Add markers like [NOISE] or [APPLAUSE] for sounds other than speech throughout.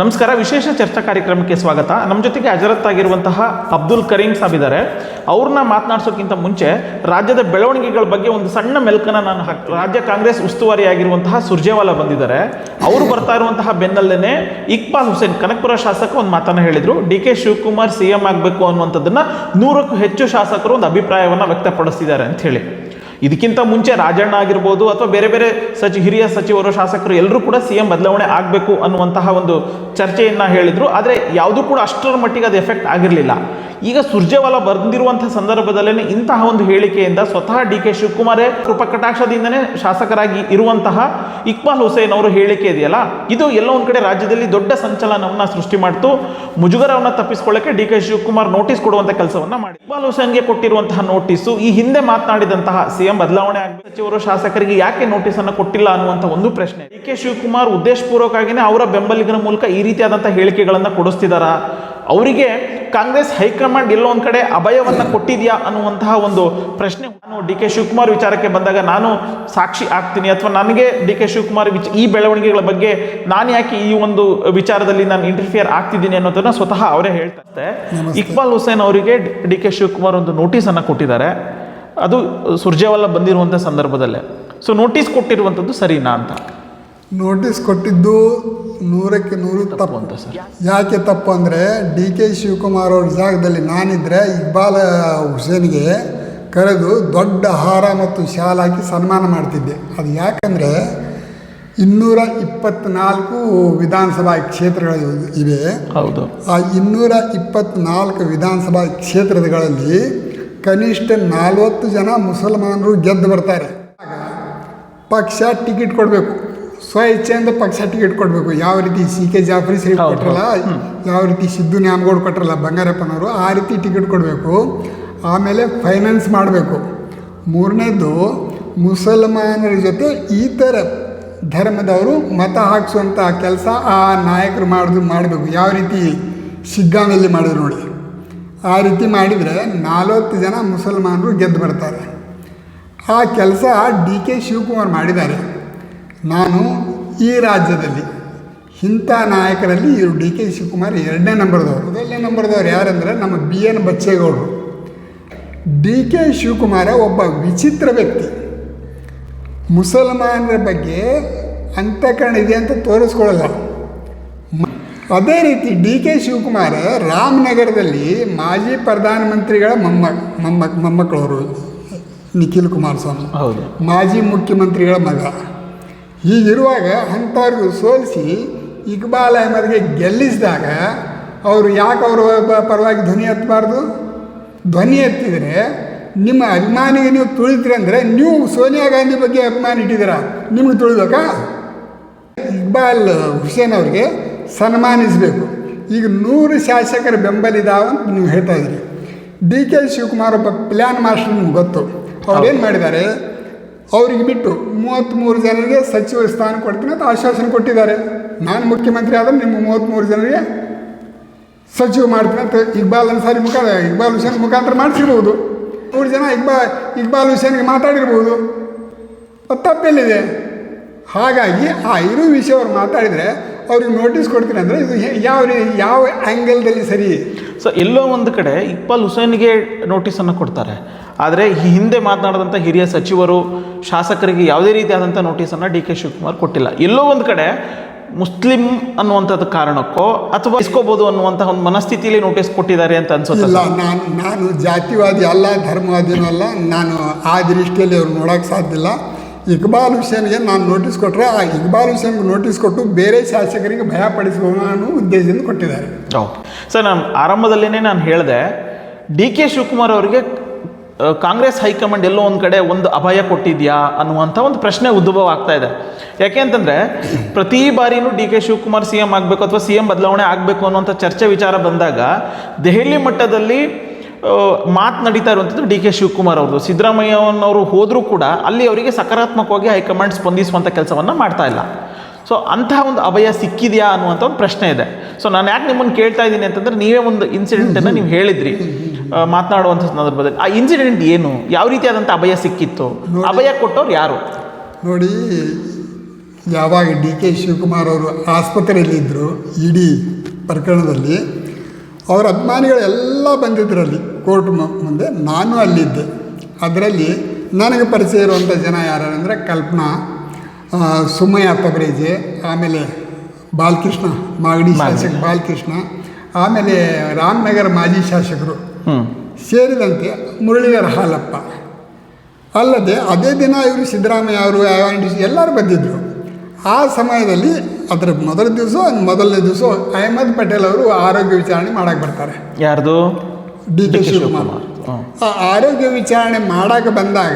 ನಮಸ್ಕಾರ, ವಿಶೇಷ ಚರ್ಚಾ ಕಾರ್ಯಕ್ರಮಕ್ಕೆ ಸ್ವಾಗತ. ನಮ್ಮ ಜೊತೆಗೆ ಹಜರತ್ ಆಗಿರುವಂತಹ ಅಬ್ದುಲ್ ಕರೀಂ ಸಾಬ್ ಇದ್ದಾರೆ ಅವ್ರನ್ನ ಮಾತನಾಡ್ಸೋಕ್ಕಿಂತ ಮುಂಚೆ ರಾಜ್ಯದ ಬೆಳವಣಿಗೆಗಳ ಬಗ್ಗೆ ಒಂದು ಸಣ್ಣ ಮೆಲ್ಕನ ನಾನು ಹಾಕ್, ರಾಜ್ಯ ಕಾಂಗ್ರೆಸ್ ಉಸ್ತುವಾರಿ ಆಗಿರುವಂತಹ ಸುರ್ಜೇವಾಲಾ ಬಂದಿದ್ದಾರೆ. ಅವರು ಬರ್ತಾ ಇರುವಂತಹ ಬೆನ್ನಲ್ಲೇ ಇಕ್ಬಾಲ್ ಹುಸೇನ್, ಕನಕಪುರ ಶಾಸಕ, ಒಂದು ಮಾತನ್ನ ಹೇಳಿದ್ರು. D K Shivakumar C M ಆಗಬೇಕು ಅನ್ನುವಂಥದ್ದನ್ನ ನೂರಕ್ಕೂ ಹೆಚ್ಚು ಶಾಸಕರು ಒಂದು ಅಭಿಪ್ರಾಯವನ್ನ ವ್ಯಕ್ತಪಡಿಸಿದ್ದಾರೆ ಅಂತ ಹೇಳಿ. ಇದಕ್ಕಿಂತ ಮುಂಚೆ ರಾಜಣ್ಣ ಆಗಿರ್ಬೋದು ಅಥವಾ ಬೇರೆ ಬೇರೆ ಸಚಿ ಹಿರಿಯ ಸಚಿವರು, ಶಾಸಕರು ಎಲ್ಲರೂ ಕೂಡ ಸಿ ಎಂ ಬದಲಾವಣೆ ಆಗಬೇಕು ಅನ್ನುವಂತಹ ಒಂದು ಚರ್ಚೆಯನ್ನು ಹೇಳಿದರು. ಆದರೆ ಯಾವುದೂ ಕೂಡ ಅಷ್ಟರ ಮಟ್ಟಿಗೆ ಅದು ಎಫೆಕ್ಟ್ ಆಗಿರಲಿಲ್ಲ. ಈಗ ಸುರ್ಜೇವಾಲ ಬಂದಿರುವಂಥ ಸಂದರ್ಭದಲ್ಲೇ ಇಂತಹ ಒಂದು ಹೇಳಿಕೆಯಿಂದ ಸ್ವತಃ ಡಿ ಕೆ ಶಿವಕುಮಾರೇ ಕೃಪಕಟಾಕ್ಷದಿಂದನೇ ಶಾಸಕರಾಗಿ ಇರುವಂತಹ ಇಕ್ಬಾಲ್ ಹುಸೇನ್ ಅವರು ಹೇಳಿಕೆ ಇದೆಯಲ್ಲ? ಇದು ಎಲ್ಲ ಒಂದು ಕಡೆ ರಾಜ್ಯದಲ್ಲಿ ದೊಡ್ಡ ಸಂಚಲನವನ್ನ ಸೃಷ್ಟಿ ಮಾಡ್ತು. ಮುಜುಗರವನ್ನು ತಪ್ಪಿಸಿಕೊಳ್ಳಕ್ಕೆ ಡಿ ಕೆ ಶಿವಕುಮಾರ್ ನೋಟಿಸ್ ಕೊಡುವಂಥ ಕೆಲಸವನ್ನ ಮಾಡಿ. ಇಕ್ಬಾಲ್ ಹುಸೇನ್ಗೆ ಕೊಟ್ಟಿರುವಂತಹ ನೋಟಿಸು ಈ ಹಿಂದೆ ಮಾತನಾಡಿದಂತಹ ಸಿಎಂ ಬದಲಾವಣೆ ಆಗಬೇಕು. ಸಚಿವರು ಶಾಸಕರಿಗೆ ಯಾಕೆ ನೋಟಿಸ್ ಅನ್ನು ಕೊಟ್ಟಿಲ್ಲ ಅನ್ನುವಂಥ ಒಂದು ಪ್ರಶ್ನೆ. ಡಿ ಕೆ ಶಿವಕುಮಾರ್ ಉದ್ದೇಶಪೂರ್ವಕವಾಗಿನೇ ಅವರ ಬೆಂಬಲಿಗರ ಮೂಲಕ ಈ ರೀತಿಯಾದಂತಹ ಹೇಳಿಕೆಗಳನ್ನು ಕೊಡಿಸ್ತಿದಾರ? ಅವರಿಗೆ ಕಾಂಗ್ರೆಸ್ ಹೈಕಮಾಂಡ್ ಎಲ್ಲೋ ಒಂದು ಕಡೆ ಅಭಯವನ್ನು ಕೊಟ್ಟಿದೆಯಾ ಅನ್ನುವಂತಹ ಒಂದು ಪ್ರಶ್ನೆ ನಾನು ಡಿ ಕೆ ಶಿವಕುಮಾರ್ ವಿಚಾರಕ್ಕೆ ಬಂದಾಗ ನಾನು ಸಾಕ್ಷಿ ಆಗ್ತೀನಿ ಅಥವಾ ನನಗೆ ಡಿ ಕೆ ಶಿವಕುಮಾರ್ ವಿಚ ಈ ಬೆಳವಣಿಗೆಗಳ ಬಗ್ಗೆ ನಾನು ಯಾಕೆ ಈ ಒಂದು ವಿಚಾರದಲ್ಲಿ ನಾನು ಇಂಟರ್ಫಿಯರ್ ಆಗ್ತಿದ್ದೀನಿ ಅನ್ನೋದನ್ನು ಸ್ವತಃ ಅವರೇ ಹೇಳ್ತಾರೆ. ಇಕ್ಬಾಲ್ ಹುಸೇನ್ ಅವರಿಗೆ ಡಿ ಕೆ ಶಿವಕುಮಾರ್ ಒಂದು ನೋಟಿಸ್ ಅನ್ನ ಕೊಟ್ಟಿದ್ದಾರೆ. ಅದು ಸುರ್ಜೇವಾಲ ಬಂದಿರುವಂಥ ಸಂದರ್ಭದಲ್ಲೇ. ಸೊ ನೋಟಿಸ್ ಕೊಟ್ಟಿರುವಂಥದ್ದು ಸರಿನಾ ಅಂತ. ನೋಟಿಸ್ ಕೊಟ್ಟಿದ್ದು ನೂರಕ್ಕೆ ನೂರು ತಪ್ಪು ಅಂತ ಸರ್. ಯಾಕೆ ತಪ್ಪು ಅಂದರೆ ಡಿ ಕೆ ಶಿವಕುಮಾರ್ ಅವ್ರ ಜಾಗದಲ್ಲಿ ನಾನಿದ್ದರೆ ಇಕ್ಬಾಲ್ ಹುಸೇನ್ಗೆ ಕರೆದು ದೊಡ್ಡ ಹಾರ ಮತ್ತು ಶಾಲ್ ಹಾಕಿ ಸನ್ಮಾನ ಮಾಡ್ತಿದ್ದೆ. ಅದು ಯಾಕಂದರೆ ಇನ್ನೂರ ಇಪ್ಪತ್ನಾಲ್ಕು ವಿಧಾನಸಭಾ ಕ್ಷೇತ್ರಗಳು ಇವೆ. ಹೌದು. ಆ ಇನ್ನೂರ ಇಪ್ಪತ್ತ್ನಾಲ್ಕು ವಿಧಾನಸಭಾ ಕ್ಷೇತ್ರಗಳಲ್ಲಿ ಕನಿಷ್ಠ ನಲ್ವತ್ತು ಜನ ಮುಸಲ್ಮಾನರು ಗೆದ್ದು ಬರ್ತಾರೆ. ಪಕ್ಷ ಟಿಕೆಟ್ ಕೊಡಬೇಕು. ಸ್ವ ಇಚ್ಛೆಯಿಂದ ಪಕ್ಷ ಟಿಕೆಟ್ ಕೊಡಬೇಕು. ಯಾವ ರೀತಿ ಸಿ ಕೆ ಜಾಫ್ರಿ ಶ್ರೀ ಕೊಟ್ಟರಲ್ಲ ಯಾವ ರೀತಿ ಸಿದ್ದು ನ್ಯಾಮಗೌಡ ಕೊಟ್ಟರಲ್ಲ ಬಂಗಾರಪ್ಪನವರು ಆ ರೀತಿ ಟಿಕೆಟ್ ಕೊಡಬೇಕು. ಆಮೇಲೆ ಫೈನಾನ್ಸ್ ಮಾಡಬೇಕು. ಮೂರನೇದು ಮುಸಲ್ಮಾನರ ಜೊತೆ ಈ ಥರ ಧರ್ಮದವರು ಮತ ಹಾಕಿಸುವಂಥ ಕೆಲಸ ಆ ನಾಯಕರು ಮಾಡಿದ್ರು ಮಾಡಬೇಕು. ಯಾವ ರೀತಿ ಶಿಗ್ಗಾಂವಲ್ಲಿ ಮಾಡಿದ್ರು ನೋಡಿ. ಆ ರೀತಿ ಮಾಡಿದರೆ ನಲವತ್ತು ಜನ ಮುಸಲ್ಮಾನರು ಗೆದ್ದು ಬರ್ತಾರೆ. ಆ ಕೆಲಸ ಡಿ ಕೆ ಶಿವಕುಮಾರ್ ಮಾಡಿದ್ದಾರೆ. ನಾನು ಈ ರಾಜ್ಯದಲ್ಲಿ ಇಂಥ ನಾಯಕರಲ್ಲಿ ಇವರು ಡಿ ಕೆ ಶಿವಕುಮಾರ್ ಎರಡನೇ ನಂಬರ್ದವರು. ಮೊದಲನೇ ನಂಬರ್ದವ್ರು ಯಾರಂದರೆ ನಮ್ಮ ಬಿ ಎನ್ ಬಚ್ಚೇಗೌಡರು. ಡಿ ಕೆ ಶಿವಕುಮಾರ ಒಬ್ಬ ವಿಚಿತ್ರ ವ್ಯಕ್ತಿ. ಮುಸಲ್ಮಾನರ ಬಗ್ಗೆ ಅಂತಃಕರಣ ಇದೆ ಅಂತ ತೋರಿಸ್ಕೊಳ್ಳಲ್ಲ. ಮ- ಅದೇ ರೀತಿ ಡಿ ಕೆ ಶಿವಕುಮಾರ ರಾಮನಗರದಲ್ಲಿ ಮಾಜಿ ಪ್ರಧಾನಮಂತ್ರಿಗಳ ಮೊಮ್ಮ ಮೊಮ್ಮ ಮೊಮ್ಮಕ್ಕಳವರು ನಿಖಿಲ್ ಕುಮಾರಸ್ವಾಮಿ ಹೌದು. ಮಾಜಿ ಮುಖ್ಯಮಂತ್ರಿಗಳ ಮಗ. ಹೀಗಿರುವಾಗ ಅಂಥವ್ರಿಗೂ ಸೋಲಿಸಿ ಇಕ್ಬಾಲ್ ಅಹಮದ್ಗೆ ಗೆಲ್ಲಿಸಿದಾಗ ಅವರು ಯಾಕೆ ಅವರು ಪರವಾಗಿ ಧ್ವನಿ ಎತ್ತಬಾರ್ದು? ಧ್ವನಿ ಎತ್ತಿದರೆ ನಿಮ್ಮ ಅಭಿಮಾನಿಗೆ ನೀವು ತುಳಿದ್ರಿ ಅಂದರೆ ನೀವು ಸೋನಿಯಾ ಗಾಂಧಿ ಬಗ್ಗೆ ಅಭಿಮಾನ ಇಟ್ಟಿದ್ದೀರಾ? ನಿಮ್ಗೆ ತುಳಿಬೇಕಾ? ಇಕ್ಬಾಲ್ ಹುಸೇನ್ ಅವ್ರಿಗೆ ಸನ್ಮಾನಿಸಬೇಕು. ಈಗ ನೂರು ಶಾಸಕರ ಬೆಂಬಲ ಇದಾವ ಅಂತ ನೀವು ಹೇಳ್ತಾ ಇದ್ದೀರಿ. ಡಿ ಕೆ ಶಿವಕುಮಾರ್ ಒಬ್ಬ ಪ್ಲ್ಯಾನ್ ಮಾಸ್ಟರ್ ನಿಮ್ಗೆ ಗೊತ್ತು. ಅವ್ರು ಏನು ಮಾಡಿದ್ದಾರೆ? ಅವ್ರಿಗೆ ಬಿಟ್ಟು ಮೂವತ್ತ್ಮೂರು ಜನರಿಗೆ ಸಚಿವ ಸ್ಥಾನ ಕೊಡ್ತೀನಿ ಅಂತ ಆಶ್ವಾಸನೆ ಕೊಟ್ಟಿದ್ದಾರೆ. ನಾನು ಮುಖ್ಯಮಂತ್ರಿ ಆದರೆ ನಿಮ್ಮ ಮೂವತ್ತ್ಮೂರು ಜನರಿಗೆ ಸಚಿವ ಮಾಡ್ತೀನಿ ಅಂತ ಇಕ್ಬಾಲ್ ಅನ್ಸಾರಿ ಮುಖ ಇಕ್ಬಾಲ್ ಹುಸೇನ್ ಮುಖಾಂತರ ಮಾಡಿಸಿರ್ಬೋದು. ಮೂರು ಜನ ಇಕ್ಬಾಲ್ ಇಕ್ಬಾಲ್ ಹುಸೇನ್ಗೆ ಮಾತಾಡಿರ್ಬೋದು. ತಪ್ಪೆಲ್ಲಿದೆ ಹಾಗಾಗಿ ಆ ಇರು ವಿಷಯ ಅವ್ರು ಮಾತಾಡಿದರೆ ಅವ್ರಿಗೆ ನೋಟಿಸ್ ಕೊಡ್ತೀನಿ ಅಂದರೆ ಇದು ಯಾವ ಯಾವ ಆ್ಯಂಗಲ್ದಲ್ಲಿ ಸರಿ? ಸೊ ಎಲ್ಲೋ ಒಂದು ಕಡೆ ಇಕ್ಬಾಲ್ ಹುಸೇನ್ಗೆ ನೋಟಿಸನ್ನು ಕೊಡ್ತಾರೆ. ಆದರೆ ಈ ಹಿಂದೆ ಮಾತನಾಡಿದಂಥ ಹಿರಿಯ ಸಚಿವರು ಶಾಸಕರಿಗೆ ಯಾವುದೇ ರೀತಿಯಾದಂಥ ನೋಟಿಸನ್ನು ಡಿ ಕೆ ಶಿವಕುಮಾರ್ ಕೊಟ್ಟಿಲ್ಲ. ಎಲ್ಲೋ ಒಂದು ಕಡೆ ಮುಸ್ಲಿಂ ಅನ್ನುವಂಥದ್ದು ಕಾರಣಕ್ಕೋ ಅಥವಾ ಇಸ್ಕೋಬೋದು ಅನ್ನುವಂಥ ಒಂದು ಮನಸ್ಥಿತಿಯಲ್ಲಿ ನೋಟಿಸ್ ಕೊಟ್ಟಿದ್ದಾರೆ ಅಂತ ಅನ್ಸುತ್ತೆ ನಾನು ನಾನು ಜಾತಿವಾದಿ ಅಲ್ಲ ಧರ್ಮವಾದಿನೂ ಅಲ್ಲ ನಾನು ಆ ದೃಷ್ಟಿಯಲ್ಲಿ ಅವ್ರು ನೋಡೋಕ್ಕೆ ಸಾಧ್ಯ ಇಲ್ಲ. ಇಕ್ಬಾಲ್ ಹುಸೇನ್ಗೆ ನಾನು ನೋಟಿಸ್ ಕೊಟ್ಟರೆ ಆ ಇಕ್ಬಾಲ್ ಹುಸೇನ್ಗೆ ನೋಟಿಸ್ ಕೊಟ್ಟು ಬೇರೆ ಶಾಸಕರಿಗೆ ಭಯಪಡಿಸುವ ಅನ್ನೋ ಉದ್ದೇಶದಿಂದ ಕೊಟ್ಟಿದ್ದಾರೆ. ಓಕೆ ಸರ್, ನಾನು ಆರಂಭದಲ್ಲೇ ನಾನು ಹೇಳಿದೆ, ಡಿ ಕೆ ಶಿವಕುಮಾರ್ ಅವರಿಗೆ ಕಾಂಗ್ರೆಸ್ ಹೈಕಮಾಂಡ್ ಎಲ್ಲೋ ಒಂದು ಕಡೆ ಒಂದು ಅಭಯ ಕೊಟ್ಟಿದ್ಯಾ ಅನ್ನುವಂಥ ಒಂದು ಪ್ರಶ್ನೆ ಉದ್ಭವ ಆಗ್ತಾ ಇದೆ. ಯಾಕೆ ಅಂತಂದರೆ, ಪ್ರತಿ ಬಾರಿನೂ D K Shivakumar C M ಆಗಬೇಕು ಅಥವಾ ಸಿ ಎಂ ಬದಲಾವಣೆ ಆಗಬೇಕು ಅನ್ನುವಂಥ ಚರ್ಚೆ ವಿಚಾರ ಬಂದಾಗ, ದೆಹಲಿ ಮಟ್ಟದಲ್ಲಿ ಮಾತು ನಡೀತಾ ಇರುವಂಥದ್ದು ಡಿ ಕೆ ಶಿವಕುಮಾರ್ ಅವ್ರದ್ದು. ಸಿದ್ದರಾಮಯ್ಯನವರು ಹೋದರೂ ಕೂಡ ಅಲ್ಲಿ ಅವರಿಗೆ ಸಕಾರಾತ್ಮಕವಾಗಿ ಹೈಕಮಾಂಡ್ ಸ್ಪಂದಿಸುವಂಥ ಕೆಲಸವನ್ನು ಮಾಡ್ತಾ ಇಲ್ಲ. ಸೊ ಅಂತಹ ಒಂದು ಅಭಯ ಸಿಕ್ಕಿದೆಯಾ ಅನ್ನುವಂಥ ಒಂದು ಪ್ರಶ್ನೆ ಇದೆ. ಸೊ ನಾನು ಯಾಕೆ ನಿಮ್ಮನ್ನು ಕೇಳ್ತಾ ಇದ್ದೀನಿ ಅಂತಂದ್ರೆ ನೀವೇ ಒಂದು ಇನ್ಸಿಡೆಂಟನ್ನು ನೀವು ಹೇಳಿದ್ರಿ. ಮಾತನಾಡುವಂಥ ಸಂದರ್ಭದಲ್ಲಿ. ಆ ಇನ್ಸಿಡೆಂಟ್ ಏನು? ಯಾವ ರೀತಿಯಾದಂಥ ಅಭಯ ಸಿಕ್ಕಿತ್ತು? ಅಭಯ ಕೊಟ್ಟವ್ರು ಯಾರು? ನೋಡಿ ಯಾವಾಗ ಡಿ ಕೆ ಶಿವಕುಮಾರ್ ಅವರು ಆಸ್ಪತ್ರೆಯಲ್ಲಿದ್ದರು ಇಡೀ ಪ್ರಕರಣದಲ್ಲಿ ಅವರ ಅಭಿಮಾನಿಗಳೆಲ್ಲ ಬಂದಿದ್ದರಲ್ಲಿ ಕೋರ್ಟ್ ಮು- ಮುಂದೆ. ನಾನು ಅಲ್ಲಿದ್ದೆ. ಅದರಲ್ಲಿ ನನಗೆ ಪರಿಚಯ ಇರುವಂಥ ಜನ ಯಾರು ಅಂದರೆ ಕಲ್ಪನಾ ಸುಮಯ ಸುಮಯ್ಯ ತಬರೇಜೆ ಆಮೇಲೆ ಬಾಲಕೃಷ್ಣ ಮಾಗಡಿ ಶಾಸಕ ಬಾಲಕೃಷ್ಣ ಆಮೇಲೆ ರಾಮನಗರ ಮಾಜಿ ಶಾಸಕರು. ಸೇರಿದಂತೆ ಮುರಳಿಗರ ಹಾಲಪ್ಪ. ಅಲ್ಲದೆ ಅದೇ ದಿನ ಇವರು ಸಿದ್ದರಾಮಯ್ಯ ಅವರು ಎಲ್ಲರೂ ಬಂದಿದ್ದರು ಆ ಸಮಯದಲ್ಲಿ ಅದರ ಮೊದಲ ದಿವಸ ಮೊದಲನೇ ದಿವಸ ಅಹಮದ್ ಪಟೇಲ್ ಅವರು ಆರೋಗ್ಯ ವಿಚಾರಣೆ ಮಾಡಕ್ಕೆ ಬರ್ತಾರೆ. ಯಾರ್ದು? D K Shivakumar. ಆ ಆರೋಗ್ಯ ವಿಚಾರಣೆ ಮಾಡಕ್ಕೆ ಬಂದಾಗ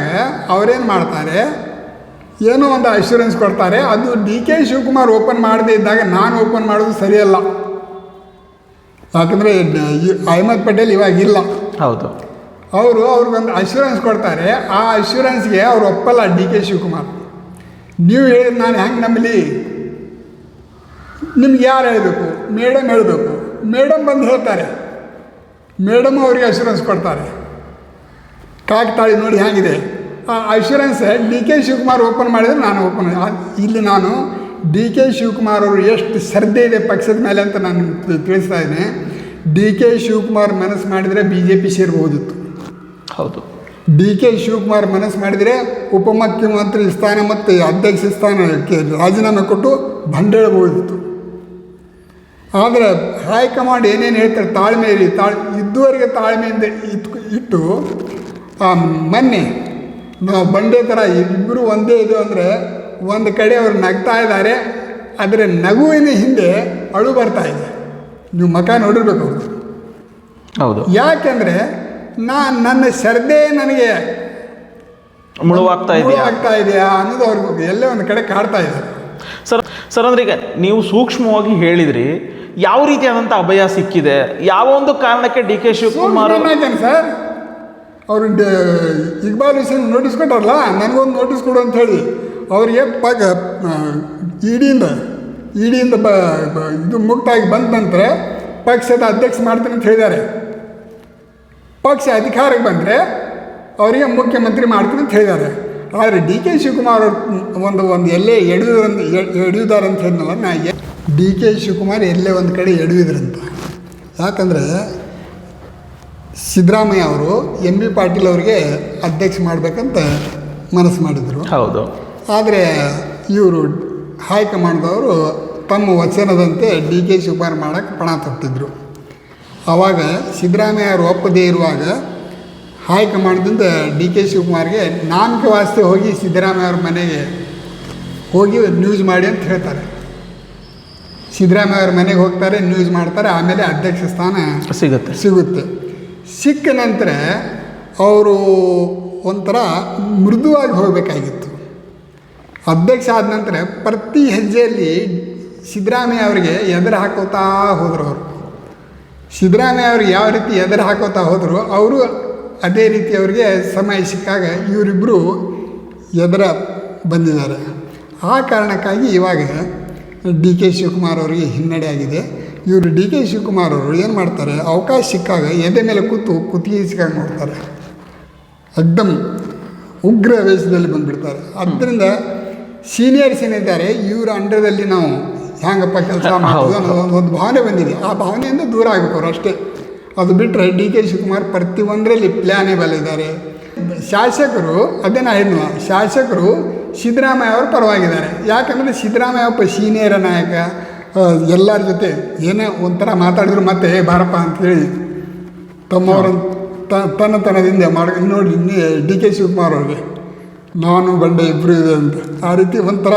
ಅವರೇನು ಮಾಡ್ತಾರೆ? ಏನೋ ಒಂದು ಅಶ್ಯೂರೆನ್ಸ್ ಕೊಡ್ತಾರೆ. ಅದು ಡಿ ಕೆ ಶಿವಕುಮಾರ್ ಓಪನ್ ಮಾಡದೇ ಇದ್ದಾಗ ನಾನು ಓಪನ್ ಮಾಡೋದು ಸರಿಯಲ್ಲ. ಯಾಕಂದರೆ ಅಹಮದ್ ಪಟೇಲ್ ಇವಾಗ ಇಲ್ಲ. ಹೌದು. ಅವರು ಅವ್ರಿಗೊಂದು ಅಶ್ಯೂರೆನ್ಸ್ ಕೊಡ್ತಾರೆ. ಆ ಅಶ್ಯೂರೆನ್ಸ್ಗೆ ಅವ್ರು ಒಪ್ಪಲ್ಲ ಡಿ ಕೆ ಶಿವಕುಮಾರ್. ನೀವು ಹೇಳಿದ್ರೆ ನಾನು ಹೆಂಗೆ ನಂಬಲಿ? ನಿಮ್ಗೆ ಯಾರು ಹೇಳಬೇಕು? ಮೇಡಮ್ ಹೇಳಬೇಕು. ಮೇಡಮ್ ಬಂದು ಹೇಳ್ತಾರೆ. ಮೇಡಮ್ ಅವರಿಗೆ ಅಶ್ಯೂರೆನ್ಸ್ ಕೊಡ್ತಾರೆ. ಕಾಕ್ತಾಳಿ ನೋಡಿ ಹೇಗಿದೆ ಆ assurance D K Shivakumar open ಮಾಡಿದರೆ ನಾನು ಓಪನ್ ಇಲ್ಲಿ ನಾನು ಡಿ ಕೆ ಶಿವಕುಮಾರ್ ಅವರು ಎಷ್ಟು ಶ್ರದ್ಧೆ ಇದೆ ಪಕ್ಷದ ಮೇಲೆ ಅಂತ ನಾನು ತಿಳಿಸ್ತಾ ಇದ್ದೇನೆ. ಡಿ ಕೆ ಶಿವಕುಮಾರ್ ಮನಸ್ಸು ಮಾಡಿದರೆ ಬಿ ಜೆ ಪಿ ಸೇರ್ಬೋದಿತ್ತು ಹೌದು. ಡಿ ಕೆ ಶಿವಕುಮಾರ್ ಮನಸ್ಸು ಮಾಡಿದರೆ ಉಪಮುಖ್ಯಮಂತ್ರಿ ಸ್ಥಾನ ಮತ್ತು ಅಧ್ಯಕ್ಷ ಸ್ಥಾನಕ್ಕೆ ರಾಜೀನಾಮೆ ಕೊಟ್ಟು ಬಂಡೇಳಬಹುದಿತ್ತು ಆದರೆ ಹೈಕಮಾಂಡ್ ಏನೇನು ಹೇಳ್ತಾರೆ ತಾಳ್ಮೆ ಇರಿ ತಾಳ್ ಇದುವರೆಗೆ ತಾಳ್ಮೆಯಿಂದ ಇಟ್ಟು ಇಟ್ಟು ಆ ಮೊನ್ನೆ ನಾವು ಬಂಡೆ ಥರ ಇಬ್ಬರು ಒಂದೇ ಇದು ಅಂದರೆ ಒಂದು ಕಡೆ ಅವರು ನಗ್ತಾ ಇದ್ದಾರೆ ಆದರೆ ನಗುವಿನ ಹಿಂದೆ ಅಳು ಬರ್ತಾ ಇದೆ. ನೀವು ಮಕ ನೋಡಿರ್ಬೇಕು ಹೌದು. ಯಾಕೆಂದರೆ ನಾನು ನನ್ನ ಶ್ರದ್ಧೆ ನನಗೆ ಮುಳುವಾಗ್ತಾ ಇದೆಯಾ? ಆಗ್ತಾ ಇದೆಯಾ ಅನ್ನೋದು ಅವ್ರಿಗೆ ಎಲ್ಲೇ ಒಂದು ಕಡೆ ಕಾಡ್ತಾ ಇದೆ ಸರ್ ಸರ್ ಅಂದ್ರೆ ಈಗ ನೀವು ಸೂಕ್ಷ್ಮವಾಗಿ ಹೇಳಿದ್ರಿ ಯಾವ ರೀತಿಯಾದಂಥ ಅಭಯ ಸಿಕ್ಕಿದೆ? ಯಾವ ಒಂದು ಕಾರಣಕ್ಕೆ ಡಿ ಕೆ ಶಿವಕುಮಾರ್ ಸರ್. ಅವರು ಇಕ್ಬಾಲ್ ಹುಸೇನ್ ನೋಟಿಸ್ ಕೊಟ್ಟಾರಲ್ಲ, ನನಗೊಂದು ನೋಟಿಸ್ ಕೊಡು ಅಂತ ಹೇಳಿ. ಅವರಿಗೆ ಪಗ ಇಡಿಯಿಂದ ಇಡಿಯಿಂದ ಬ ಇದು ಮುಕ್ತಾಗಿ ಬಂದ ನಂತರ ಪಕ್ಷದ ಅಧ್ಯಕ್ಷ ಮಾಡ್ತೀನಿ ಅಂತ ಹೇಳಿದ್ದಾರೆ. ಪಕ್ಷ ಅಧಿಕಾರಕ್ಕೆ ಬಂದರೆ ಅವರಿಗೆ ಮುಖ್ಯಮಂತ್ರಿ ಮಾಡ್ತೀನಿ ಅಂತ ಹೇಳಿದ್ದಾರೆ. ಆದರೆ ಡಿ ಕೆ ಶಿವಕುಮಾರ್ ಅವ್ರು ಒಂದು ಒಂದು ಎಲ್ಲೇ ಅಂತ ಹೇಳಿದ್ನಲ್ಲ ನಾ ಡಿ ಕೆ ಶಿವಕುಮಾರ್ ಎಲ್ಲೇ ಒಂದು ಕಡೆ ಎಡವಿದ್ರಂತ. ಯಾಕಂದರೆ ಸಿದ್ದರಾಮಯ್ಯ ಅವರು ಎಂ ಬಿ ಪಾಟೀಲ್ ಅವರಿಗೆ ಅಧ್ಯಕ್ಷ ಮಾಡಬೇಕಂತ ಮನಸ್ಸು ಮಾಡಿದರು. ಹೌದು. ಆದರೆ ಇವರು ಹೈಕಮಾಂಡ್ದವರು ತಮ್ಮ ವಚನದಂತೆ ಡಿ ಕೆ ಶಿವಕುಮಾರ್ ಮಾಡೋಕ್ಕೆ ಪಣ ತೊಟ್ಟಿದ್ರು ಆವಾಗ ಸಿದ್ದರಾಮಯ್ಯ ಅವರು ಒಪ್ಪದೇ ಇರುವಾಗ ಹೈಕಮಾಂಡ್ದಿಂದ ಡಿ ಕೆ ಶಿವಕುಮಾರ್ಗೆ ನಾಮಕ ವಾಸ್ತೆ ಹೋಗಿ ಸಿದ್ದರಾಮಯ್ಯ ಅವ್ರ ಮನೆಗೆ ಹೋಗಿ ನ್ಯೂಸ್ ಮಾಡಿ ಅಂತ ಹೇಳ್ತಾರೆ. ಸಿದ್ದರಾಮಯ್ಯ ಅವ್ರ ಮನೆಗೆ ಹೋಗ್ತಾರೆ ನ್ಯೂಸ್ ಮಾಡ್ತಾರೆ ಆಮೇಲೆ ಅಧ್ಯಕ್ಷ ಸ್ಥಾನ ಸಿಗುತ್ತೆ. ಸಿಗುತ್ತೆ. ಸಿಕ್ಕ ನಂತರ ಅವರು ಒಂಥರ ಮೃದುವಾಗಿ ಹೋಗಬೇಕಾಗಿತ್ತು. ಅಧ್ಯಕ್ಷ ಆದ ನಂತರ ಪ್ರತಿ ಹೆಜ್ಜೆಯಲ್ಲಿ ಸಿದ್ದರಾಮಯ್ಯ ಅವರಿಗೆ ಎದುರು ಹಾಕೋತಾ ಹೋದರು ಅವರು. ಸಿದ್ದರಾಮಯ್ಯ ಅವ್ರಿಗೆ ಯಾವ ರೀತಿ ಎದುರು ಹಾಕೋತಾ ಹೋದರು ಅವರು ಅದೇ ರೀತಿ ಅವರಿಗೆ ಸಮಯ ಸಿಕ್ಕಾಗ ಇವರಿಬ್ಬರು ಎದುರ ಬಂದಿದ್ದಾರೆ. ಆ ಕಾರಣಕ್ಕಾಗಿ ಇವಾಗ ಡಿ ಕೆ ಶಿವಕುಮಾರ್ ಅವರಿಗೆ ಹಿನ್ನಡೆ ಆಗಿದೆ. ಇವರು ಡಿ ಕೆ ಶಿವಕುಮಾರ್ ಅವರು ಏನು ಮಾಡ್ತಾರೆ? ಅವಕಾಶ ಸಿಕ್ಕಾಗ ಎದೆ ಮೇಲೆ ಕೂತು ಕುತ್ತಿಗೆ ಸಿಕ್ಕಾಗ ನೋಡ್ತಾರೆ. ಎಕ್ದಮ್ ಉಗ್ರ ವೇಷದಲ್ಲಿ ಬಂದುಬಿಡ್ತಾರೆ. ಅದರಿಂದ ಸೀನಿಯರ್ಸ್ ಏನಿದ್ದಾರೆ ಇವರ ಅಂಡರ್ದಲ್ಲಿ ನಾವು ಹ್ಯಾಂಗಪ್ಪ ಕೆಲಸ [LAUGHS] ಮಾಡೋದು ಅನ್ನೋ ಒಂದು ಒಂದು ಭಾವನೆ ಬಂದಿದೆ. ಆ ಭಾವನೆಯಿಂದ ದೂರ ಆಗಬೇಕು ಅವ್ರು ಅಷ್ಟೇ. ಅದು ಬಿಟ್ಟರೆ ಡಿ ಕೆ ಶಿವಕುಮಾರ್ ಪ್ರತಿಯೊಂದರಲ್ಲಿ ಪ್ಲ್ಯಾನೇಬಲ್ ಇದ್ದಾರೆ. ಶಾಸಕರು ಅದೇ ನಾ ಶಾಸಕರು ಸಿದ್ದರಾಮಯ್ಯ ಅವರು ಪರವಾಗಿದ್ದಾರೆ. ಯಾಕಂದರೆ ಸಿದ್ದರಾಮಯ್ಯ ಒಬ್ಬ ಸೀನಿಯರ್ ನಾಯಕ ಎಲ್ಲರ ಜೊತೆ ಏನೇ ಒಂಥರ ಮಾತಾಡಿದ್ರು ಮತ್ತೆ "ಏ, ಬಾರಪ್ಪ ಅಂತೇಳಿ ತಮ್ಮವರ ತನ್ನ ತನದಿಂದ ಮಾಡಿ ನೋಡಿ ಡಿ ಕೆ ಶಿವಕುಮಾರ್ ಅವ್ರಿಗೆ ನಾನು ಬಂಡೆ ಇಬ್ಬರು ಇದೆ ಅಂತ. ಆ ರೀತಿ ಒಂಥರ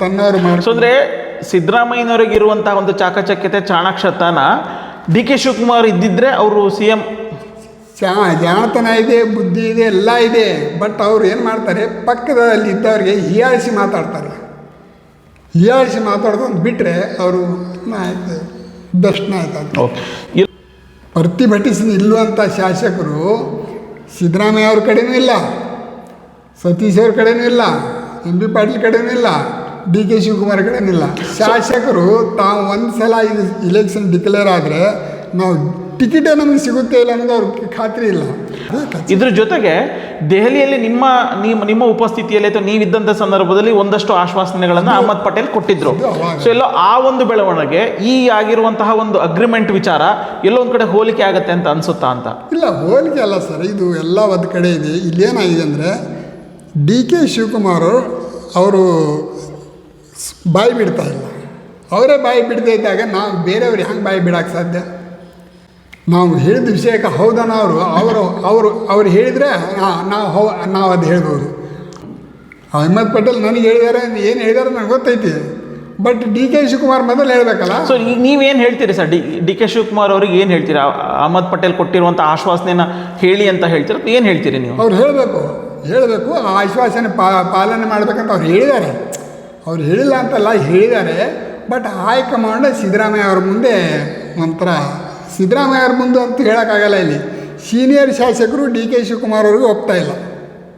ತನ್ನವರು ಮಾಡಿಸೋದ್ರೆ ಸಿದ್ದರಾಮಯ್ಯನವರಿಗೆ ಇರುವಂತಹ ಒಂದು ಚಾಕಚಕ್ಯತೆ ಚಾಣಾಕ್ಷತನ ಡಿ ಕೆ ಶಿವಕುಮಾರ್ ಇದ್ದಿದ್ರೆ ಅವರು ಸಿ ಎಂ ಜಾಣತನ ಇದೆ ಬುದ್ಧಿ ಇದೆ ಎಲ್ಲ ಇದೆ. ಬಟ್ ಅವ್ರು ಏನು ಮಾಡ್ತಾರೆ? ಪಕ್ಕದಲ್ಲಿ ಇದ್ದವ್ರಿಗೆ ಹೀಯಾಳಿಸಿ ಮಾತಾಡ್ತಾರೆ. ಹೀಯಾಳಿಸಿ ಮಾತಾಡ್ಕೊಂಡು ಬಿಟ್ಟರೆ ಅವರು ಆಯ್ತು ದರ್ಶನ ಆಯ್ತು ಪ್ರತಿಭಟಿಸಿ ನಿಲ್ಲುವಂಥ ಶಾಸಕರು ಸಿದ್ದರಾಮಯ್ಯ ಅವ್ರ ಕಡೆನೂ ಇಲ್ಲ ಸತೀಶ್ ಅವ್ರ ಕಡೆನೂ ಇಲ್ಲ ಎಂ ಬಿ ಪಾಟೀಲ್ ಕಡೆನೂ ಇಲ್ಲ ಡಿ ಕೆ ಶಿವಕುಮಾರ್ ಕಡೆನೂ ಇಲ್ಲ. ಶಾಸಕರು ತಾವು ಒಂದು ಸಲ ಇದು ಇಲೆಕ್ಷನ್ ಡಿಕ್ಲೇರ್ ಆದರೆ ನಾವು ಟಿಕೆಟೇ ನಮಗೆ ಸಿಗುತ್ತೆ ಇಲ್ಲ ಅನ್ನೋದು ಅವ್ರಿಗೆ ಖಾತ್ರಿ ಇಲ್ಲ. ಇದ್ರ ಜೊತೆಗೆ ದೆಹಲಿಯಲ್ಲಿ ನಿಮ್ಮ ನಿಮ್ಮ ನಿಮ್ಮ ಉಪಸ್ಥಿತಿಯಲ್ಲಿ ಅಥವಾ ನೀವಿದ್ದಂಥ ಸಂದರ್ಭದಲ್ಲಿ ಒಂದಷ್ಟು ಆಶ್ವಾಸನೆಗಳನ್ನು ಅಹಮದ್ ಪಟೇಲ್ ಕೊಟ್ಟಿದ್ರು. ಸೊ ಎಲ್ಲೋ ಆ ಒಂದು ಬೆಳವಣಿಗೆ ಈ ಆಗಿರುವಂತಹ ಒಂದು ಅಗ್ರಿಮೆಂಟ್ ವಿಚಾರ ಎಲ್ಲೋ ಒಂದು ಕಡೆ ಹೋಲಿಕೆ ಆಗುತ್ತೆ ಅಂತ ಅನ್ಸುತ್ತಾ ಅಂತ? ಇಲ್ಲ ಹೋಲಿಕೆ ಅಲ್ಲ ಸರ್. ಇದು ಎಲ್ಲ ಒಂದು ಕಡೆ ಇದೆ. ಇಲ್ಲೇನಾಗಿದೆ ಅಂದರೆ ಡಿ ಕೆ ಶಿವಕುಮಾರ್ ಅವರು ಬಾಯಿ ಬಿಡ್ತಾ ಇಲ್ಲ. ಅವರೇ ಬಾಯಿ ಬಿಡದೇ ಇದ್ದಾಗ ನಾವು ಬೇರೆಯವ್ರು ಹೆಂಗೆ ಬಾಯಿ ಬಿಡೋಕ್ಕೆ ಸಾಧ್ಯ? ನಾವು ಹೇಳಿದ ವಿಷಯಕ್ಕೆ ಹೌದನ ಅವರು? ಅವರು ಅವರು ಅವ್ರು ಹೇಳಿದರೆ ನಾವು ಹೌ ನಾವು ಅದು ಹೇಳ್ಬೋದು. ಅಹಮದ್ ಪಟೇಲ್ ನನಗೆ ಹೇಳಿದ್ದಾರೆ ಏನು ಹೇಳಿದಾರೆ ನನಗೆ ಗೊತ್ತೈತಿ. ಬಟ್ ಡಿ ಕೆ ಶಿವಕುಮಾರ್ ಮೊದಲು ಹೇಳಬೇಕಲ್ಲ? ಸೊ ಈಗ ನೀವೇನು ಹೇಳ್ತೀರಿ sir? D D K Shivakumar ಅವ್ರಿಗೆ ಏನು ಹೇಳ್ತೀರಾ? ಅಹಮದ್ ಪಟೇಲ್ ಕೊಟ್ಟಿರುವಂಥ ಆಶ್ವಾಸನೆನ ಹೇಳಿ ಅಂತ ಹೇಳ್ತೀರ? ಏನು ಹೇಳ್ತೀರಿ ನೀವು? ಅವ್ರು ಹೇಳಬೇಕು ಹೇಳಬೇಕು. ಆ ಆಶ್ವಾಸನೆ ಪಾ ಪಾಲನೆ ಮಾಡಬೇಕಂತ ಅವ್ರು ಹೇಳಿದ್ದಾರೆ. ಅವ್ರು ಹೇಳಿಲ್ಲ ಅಂತಲ್ಲ ಹೇಳಿದ್ದಾರೆ. ಬಟ್ ಹೈಕಮಾಂಡ್ ಸಿದ್ದರಾಮಯ್ಯ ಅವ್ರ ಮುಂದೆ ಒಂಥರ ಸಿದ್ದರಾಮಯ್ಯ ಅವ್ರ ಮುಂದೆ ಅಂತ ಹೇಳೋಕ್ಕಾಗಲ್ಲ ಇಲ್ಲಿ. ಸೀನಿಯರ್ ಶಾಸಕರು ಡಿ ಕೆ ಶಿವಕುಮಾರ್ ಅವ್ರಿಗೆ ಒಪ್ತಾ ಇಲ್ಲ.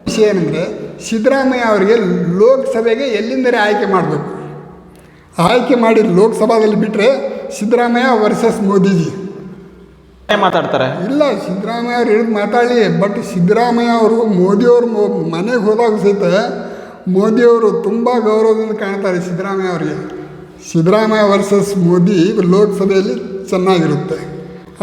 ವಿಷಯ ಏನಂದರೆ ಸಿದ್ದರಾಮಯ್ಯ ಅವರಿಗೆ ಲೋಕಸಭೆಗೆ ಎಲ್ಲಿಂದರೆ ಆಯ್ಕೆ ಮಾಡಬೇಕು? ಆಯ್ಕೆ ಮಾಡಿ ಲೋಕಸಭಾದಲ್ಲಿ ಬಿಟ್ಟರೆ ಸಿದ್ದರಾಮಯ್ಯ ವರ್ಸಸ್ ಮೋದಿಜಿ. ಮಾತಾಡ್ತಾರೆ? ಇಲ್ಲ ಸಿದ್ದರಾಮಯ್ಯ ಅವ್ರು ಹೇಳಿದ್ ಮಾತಾಡಲಿ ಬಟ್ ಸಿದ್ದರಾಮಯ್ಯ ಅವರು ಮೋದಿಯವ್ರ ಮನೆಗೆ ಹೋದಾಗ ಸಹಿತ ಮೋದಿಯವರು ತುಂಬ ಗೌರವದಿಂದ ಕಾಣ್ತಾರೆ ಸಿದ್ದರಾಮಯ್ಯ ಅವರಿಗೆ. ಸಿದ್ದರಾಮಯ್ಯ ವರ್ಸಸ್ ಮೋದಿ ಲೋಕಸಭೆಯಲ್ಲಿ ಚೆನ್ನಾಗಿರುತ್ತೆ.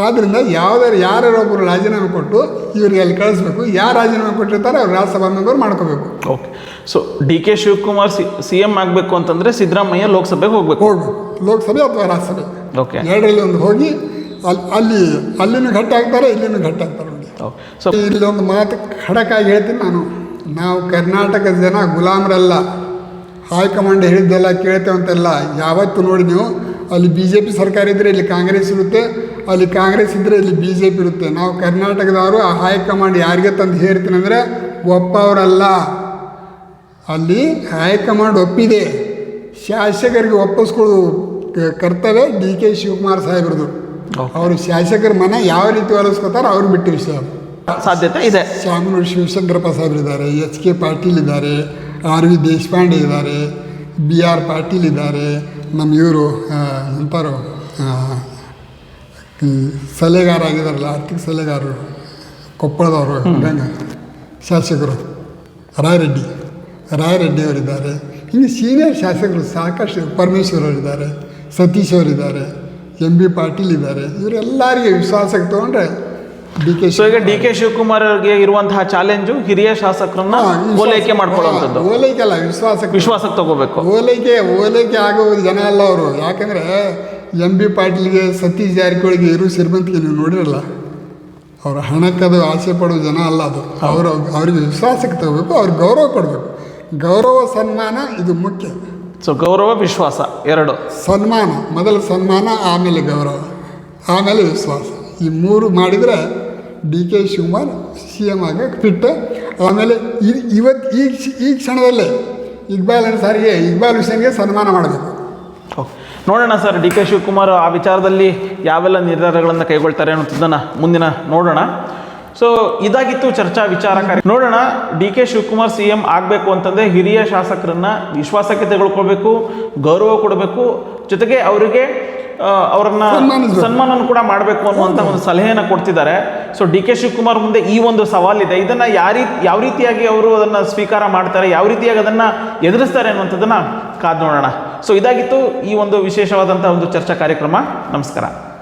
ಆದ್ದರಿಂದ ಯಾವುದಾರು ಯಾರ್ಯಾರೊಬ್ಬರು ರಾಜೀನಾಮೆ ಕೊಟ್ಟು ಇವರಿಗೆ ಅಲ್ಲಿ ಕಳಿಸ್ಬೇಕು. ಯಾರು ರಾಜೀನಾಮೆ ಕೊಟ್ಟಿರ್ತಾರೆ ಅವ್ರು ರಾಜ್ಯಸಭಾ ಮೆಂಬರ್ ಮಾಡ್ಕೋಬೇಕು. Okay. So D K Shivakumar C C M ಆಗಬೇಕು ಅಂತಂದರೆ ಸಿದ್ದರಾಮಯ್ಯ ಲೋಕಸಭೆಗೆ ಹೋಗ್ಬೇಕು. ಹೋಗ್ಬೇಕು. ಲೋಕಸಭೆ ಅಥವಾ ರಾಜ್ಯಸಭೆ? ಓಕೆ. ಎರಡರಲ್ಲಿ ಒಂದು ಹೋಗಿ ಅಲ್ಲಿ ಅಲ್ಲಿ ಅಲ್ಲಿನೂ ಗಟ್ಟಿ ಆಗ್ತಾರೆ ಇಲ್ಲಿನೂ ಗಟ್ಟಿ ಆಗ್ತಾರೆ ನೋಡಿ. ಸೊ ಇಲ್ಲಿ ಒಂದು ಮಾತು ಖಡಕಾಗಿ ಹೇಳ್ತೀನಿ ನಾನು. ನಾವು ಕರ್ನಾಟಕದ ಜನ ಗುಲಾಮರಲ್ಲ. ಹೈಕಮಾಂಡ್ ಹೇಳಿದ್ದೆಲ್ಲ ಕೇಳ್ತೇವೆ ಅಂತೆಲ್ಲ ಯಾವತ್ತು ನೋಡಿ ನೀವು ಅಲ್ಲಿ ಬಿ ಜೆ ಪಿ ಸರ್ಕಾರ ಇದ್ದರೆ ಇಲ್ಲಿ ಕಾಂಗ್ರೆಸ್ ಇರುತ್ತೆ ಅಲ್ಲಿ ಕಾಂಗ್ರೆಸ್ ಇದ್ದರೆ ಇಲ್ಲಿ ಬಿ ಜೆ ಪಿ ಇರುತ್ತೆ. ನಾವು ಕರ್ನಾಟಕದವರು ಆ ಹೈಕಮಾಂಡ್ ಯಾರಿಗೆ ತಂದು ಹೇರ್ತೀನಿ ಅಂದರೆ ಒಪ್ಪವರಲ್ಲ. ಅಲ್ಲಿ ಹೈಕಮಾಂಡ್ ಒಪ್ಪಿದೆ. ಶಾಸಕರಿಗೆ ಒಪ್ಪಿಸ್ಕೊಳ್ಳೋದು ಕರ್ತವ್ಯ ಡಿ ಕೆ ಶಿವಕುಮಾರ್ ಸಾಹೇಬ್ರದು. ಅವರು ಶಾಸಕರ ಮನೆ ಯಾವ ರೀತಿ ಒಲಿಸ್ಕೋತಾರೋ ಅವ್ರು ಬಿಟ್ಟು ವಿಷಯ ಸಾಧ್ಯತೆ ಇದೆ. ಶಾಮನೂರು ಶಿವಶಂಕರಪ್ಪ ಸಾಹೇಬ್ರಿದ್ದಾರೆ ಎಚ್ ಕೆ ಪಾಟೀಲ್ ಇದ್ದಾರೆ ಆರ್ ವಿ ದೇಶಪಾಂಡೆ ಇದ್ದಾರೆ ಬಿ ಆರ್ ಪಾಟೀಲ್ ಇದ್ದಾರೆ ನಮ್ಮ ಇವರು ಎಂತಾರು ಸಲಹೆಗಾರ ಆಗಿದಾರಲ್ಲ ಆರ್ಥಿಕ ಸಲಹೆಗಾರರು ಕೊಪ್ಪಳದವರು ಗಂಗ ಶಾಸಕರು ರಾಯರೆಡ್ಡಿ. ರಾಯರೆಡ್ಡಿ ಅವರಿದ್ದಾರೆ. ಇನ್ನು ಸೀನಿಯರ್ ಶಾಸಕರು ಸಾಕಷ್ಟು ಪರಮೇಶ್ವರ್ ಅವರಿದ್ದಾರೆ ಸತೀಶ್ ಅವರಿದ್ದಾರೆ ಎಂ ಬಿ ಪಾಟೀಲ್ ಇದ್ದಾರೆ. ಇವರೆಲ್ಲರಿಗೆ ವಿಶ್ವಾಸಕ್ಕೆ ತಗೊಂಡ್ರೆ ಡಿ ಕೆ ಸೊ ಈಗ ಡಿ ಕೆ ಶಿವಕುಮಾರ್ ಅವರಿಗೆ ಇರುವಂತಹ ಚಾಲೆಂಜು ಹಿರಿಯ ಶಾಸಕರನ್ನ ಓಲೈಕೆ ಮಾಡ್ಕೊಳ್ಳುವಂಥದ್ದು. ಓಲೈಕೆ ಅಲ್ಲ ವಿಶ್ವಾಸಕ್ಕೆ ವಿಶ್ವಾಸಕ್ಕೆ ತಗೋಬೇಕು. ಓಲೈಕೆ ಓಲೈಕೆ ಆಗೋ ಜನ ಅಲ್ಲ ಅವರು. ಯಾಕಂದರೆ ಎಂ ಬಿ ಪಾಟೀಲ್ಗೆ ಸತೀಶ್ ಜಾರಕಿಹೊಳಿಗೆ ಇರು ಸಿರಿಬಂತಿಗೆ ನೀವು ನೋಡಿರಲ್ಲ ಅವರ ಹಣಕ್ಕದು ಆಸೆ ಪಡೋ ಜನ ಅಲ್ಲ ಅದು. ಅವರು ಅವ್ರಿಗೆ ವಿಶ್ವಾಸಕ್ಕೆ ತಗೋಬೇಕು ಅವ್ರಿಗೆ ಗೌರವ ಕೊಡಬೇಕು. ಗೌರವ ಸನ್ಮಾನ ಇದು ಮುಖ್ಯ. ಸೊ ಗೌರವ ವಿಶ್ವಾಸ ಎರಡು. ಸನ್ಮಾನ ಮೊದಲು ಸನ್ಮಾನ ಆಮೇಲೆ ಗೌರವ ಆಮೇಲೆ ವಿಶ್ವಾಸ. ಈ ಮೂರು ಮಾಡಿದರೆ D K Shivakumar C M ಆಗಕ್ಕೆ ಫಿಟ್ ಆಮೇಲೆ ಇವತ್ತು ಈ ಈ ಕ್ಷಣದಲ್ಲೇ ಇಕ್ಬಾಲ್ ಅನ್ಸಾರಿಗೆ ಇಕ್ಬಾಲ್ ಹುಸೇನ್ಗೆ ಸನ್ಮಾನ ಮಾಡಬೇಕು. ನೋಡೋಣ ಸರ್ ಡಿ ಕೆ ಶಿವಕುಮಾರ್ ಆ ವಿಚಾರದಲ್ಲಿ ಯಾವೆಲ್ಲ ನಿರ್ಧಾರಗಳನ್ನು ಕೈಗೊಳ್ತಾರೆ ಅನ್ನೋದನ್ನು ಮುಂದಿನ ನೋಡೋಣ. ಸೊ ಇದಾಗಿತ್ತು ಚರ್ಚಾ ವಿಚಾರ ಕಾರ್ಯ. ನೋಡೋಣ D K Shivakumar C M ಆಗಬೇಕು ಅಂತಂದರೆ ಹಿರಿಯ ಶಾಸಕರನ್ನ ವಿಶ್ವಾಸಕ್ಕೆ ತೆಗೆದುಕೊಳ್ಬೇಕು ಗೌರವ ಕೊಡಬೇಕು ಜೊತೆಗೆ ಅವರಿಗೆ ಅವರನ್ನ. ಸನ್ಮಾನವನ್ನು ಕೂಡ ಮಾಡಬೇಕು ಅನ್ನುವಂಥ ಒಂದು ಸಲಹೆಯನ್ನು ಕೊಡ್ತಿದ್ದಾರೆ. ಸೊ ಡಿ ಕೆ ಶಿವಕುಮಾರ್ ಮುಂದೆ ಈ ಒಂದು ಸವಾಲಿದೆ. ಇದನ್ನು ಯಾರೀ ಯಾವ ರೀತಿಯಾಗಿ ಅವರು ಅದನ್ನು ಸ್ವೀಕಾರ ಮಾಡ್ತಾರೆ ಯಾವ ರೀತಿಯಾಗಿ ಅದನ್ನು ಎದುರಿಸ್ತಾರೆ ಅನ್ನುವಂಥದ್ದನ್ನು ಕಾದು ನೋಡೋಣ. ಸೊ ಇದಾಗಿತ್ತು ಈ ಒಂದು ವಿಶೇಷವಾದಂಥ ಒಂದು ಚರ್ಚಾ ಕಾರ್ಯಕ್ರಮ. ನಮಸ್ಕಾರ.